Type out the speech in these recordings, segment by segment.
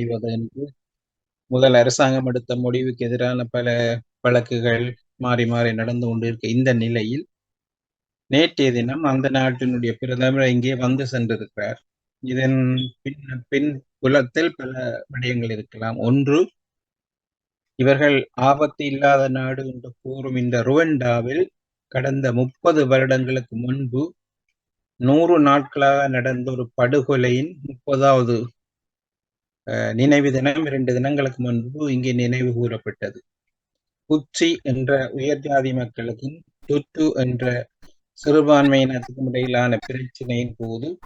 செய்வது என்று முதல் அரசாங்கம் எடுத்த முடிவுக்கு எதிரான பல வழக்குகள் மாறி மாறி நடந்து கொண்டிருக்க இந்த நிலையில் நேற்றைய தினம் அந்த நாட்டினுடைய பிரதமர் இங்கே வந்து சென்றிருக்கிறார். இதன் பின் பின் புலத்தில் பல விடயங்கள் இருக்கலாம். ஒன்று இவர்கள் ஆபத்து இல்லாத நாடு என்று கூறும் இந்த ருவண்டாவில் கடந்த முப்பது வருடங்களுக்கு முன்பு நூறு நாட்களாக நடந்த ஒரு படுகொலையின் முப்பதாவது நினைவு தினம் இரண்டு தினங்களுக்கு முன்பு இங்கே நினைவு கூறப்பட்டது. குச்சி என்ற உயர்ஜாதி மக்களுக்கும் துட்டு என்ற சிறுபான்மையினத்துக்கும் இடையிலான பிரச்சனையின் போது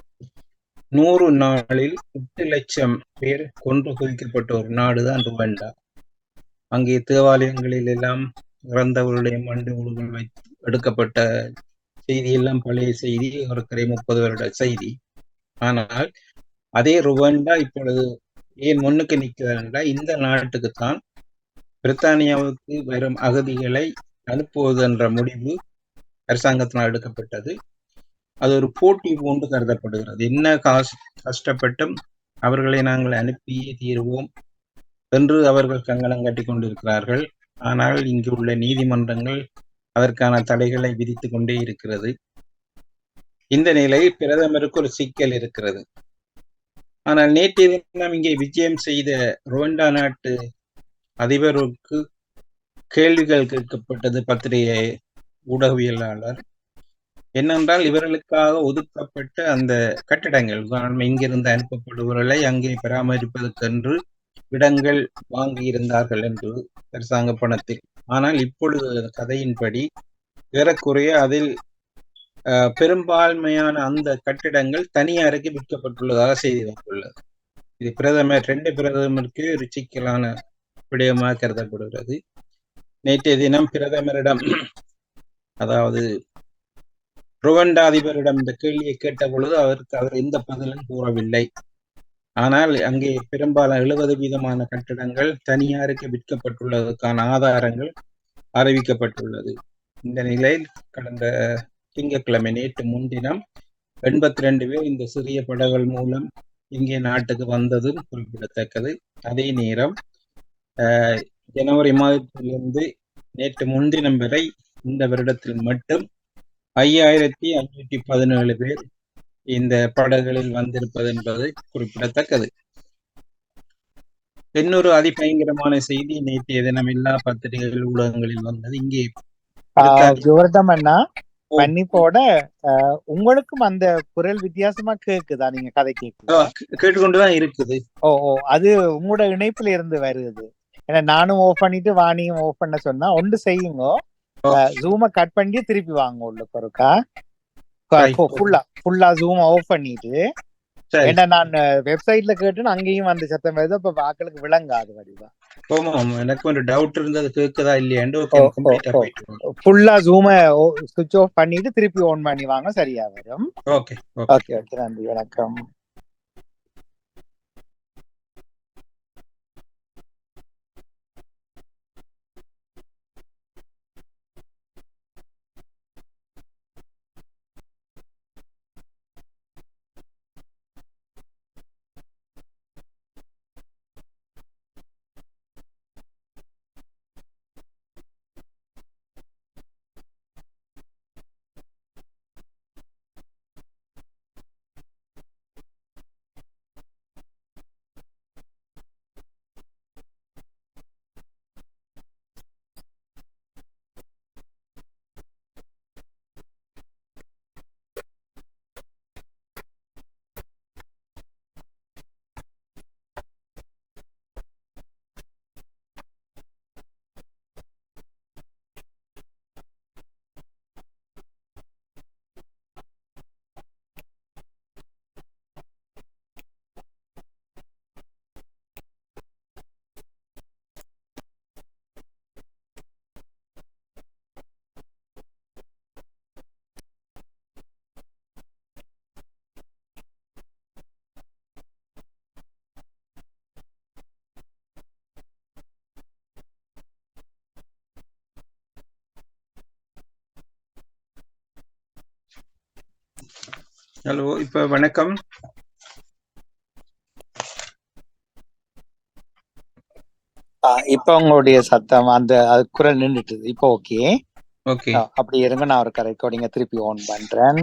நூறு நாளில் எட்டு லட்சம் பேர் கொன்று குவிக்கப்பட்ட ஒரு நாடுதான் ருவண்டா. அங்கே தேவாலயங்களில் எல்லாம் இறந்தவருடைய மண்டு உருவங்கள் வைத்து எடுக்கப்பட்ட செய்தி எல்லாம் பழைய செய்தி ஒரு முப்பது வருட செய்தி. ஆனால் அதே ருவண்டா இப்பொழுது ஏன் முன்னுக்கு நிற்கிறதா இந்த நாட்டுக்குத்தான் பிரித்தானியாவுக்கு வரும் அகதிகளை அனுப்புவது என்ற முடிவு அரசாங்கத்தினால் எடுக்கப்பட்டது. அது ஒரு போட்டி போன்று கருதப்படுகிறது. என்ன காசு கஷ்டப்பட்டும் அவர்களை நாங்கள் அனுப்பியே தீர்வோம் என்று அவர்கள் கங்கணம் கட்டி கொண்டிருக்கிறார்கள். ஆனால் இங்கு உள்ள நீதிமன்றங்கள் அதற்கான தடைகளை விதித்து கொண்டே இருக்கிறது. இந்த நிலையில் பிரதமருக்கு ஒரு சிக்கல் இருக்கிறது. ஆனால் நேற்றைய தினம் இங்கே விஜயம் செய்த ருவண்டா நாட்டு அதிபருக்கு கேள்விகள் கேட்கப்பட்டது பத்திரிகை ஊடகவியலாளர். என்னென்றால் இவர்களுக்காக ஒதுக்கப்பட்ட அந்த கட்டிடங்கள் இங்கிருந்து அனுப்பப்படுபவர்களை அங்கே பராமரிப்பதற்கென்று இடங்கள் வாங்கியிருந்தார்கள் என்று அரசாங்க பணத்தில். ஆனால் இப்பொழுது கதையின்படி ஏறக்குறைய அதில் பெரும்பான்மையான அந்த கட்டிடங்கள் தனியாருக்கு விற்கப்பட்டுள்ளதாக செய்தி வந்துள்ளது. இது பிரதமர் ரெண்டு பிரதமருக்கு ருச்சிக்கலான விடயமாக கருதப்படுகிறது. நேற்றைய தினம் பிரதமரிடம் அதாவது ருவண்டா அதிபரிடம் இந்த கேள்வியை கேட்ட பொழுது அவருக்கு அவர் எந்த பதிலும் கூறவில்லை. ஆனால் அங்கே பெரும்பாலும் எழுபது வீதமான கட்டிடங்கள் தனியாருக்கு விற்கப்பட்டுள்ளதற்கான ஆதாரங்கள் அறிவிக்கப்பட்டுள்ளது. இந்த நிலையில் கடந்த திங்கட்கிழமை நேற்று முன்தினம் எண்பத்தி ரெண்டு பேர் இந்த சிறிய படகுகள் மூலம் இங்கே நாட்டுக்கு வந்ததும் குறிப்பிடத்தக்கது. அதே நேரம் ஜனவரி மாதத்திலிருந்து நேற்று முன்தினம் வரை இந்த வருடத்தில் மட்டும் ஐயாயிரத்தி ஐநூற்றி பதினேழு பேர் இந்த படகுகளில் வந்திருப்பது என்பது குறிப்பிடத்தக்கது. இன்னொரு அதிபயங்கரமான செய்தி நேற்றைய தினம் எல்லா பத்திரிகைகள் ஊடகங்களில் வந்தது. இங்கே மன்னிப்போட உங்களுக்கும் அந்த குரல் வித்தியாசமா கேக்குதா? நீங்க கதை கேக்கு கேட்டுக்கொண்டுதான் இருக்குது. ஓ ஓ அது உங்களோட இணைப்புல இருந்து வருது. ஏன்னா நானும் ஓஃப் பண்ணிட்டு வாணியும் ஓஃப் பண்ண சொன்னா ஒன்று செய்யுங்க. ஜூம கட் பண்ணி திருப்பி வாங்க உள்ள ஒருக்கா. ஃபுல்லா ஃபுல்லா ஜூம் ஆஃப் பண்ணிட்டு ஏன்னா நான் வெப்சைட்ல கேட்டு அங்கேயும் வந்து சத்தம் வருது. அப்ப வாக்களுக்கு விளங்காது வடிவா. எனக்கு ஒரு டவுட் இருந்தது கேக்குதா இல்லையாண்டு ஃபுல்லா ஜூம சுவிட்ச் ஆஃப் பண்ணிட்டு திருப்பி ஆன் பண்ணி வாங்க. சரியா வரும். ஓகே ஓகே நன்றி. வணக்கம். ஹலோ இப்ப வணக்கம். இப்ப உங்களுடைய சத்தம் அந்த அது குரல் நின்றுட்டு இப்ப ஓகே ஓகே அப்படி இருங்க நான் ஒரு ரெக்கார்டிங்க திருப்பி ஓன் பண்றேன்.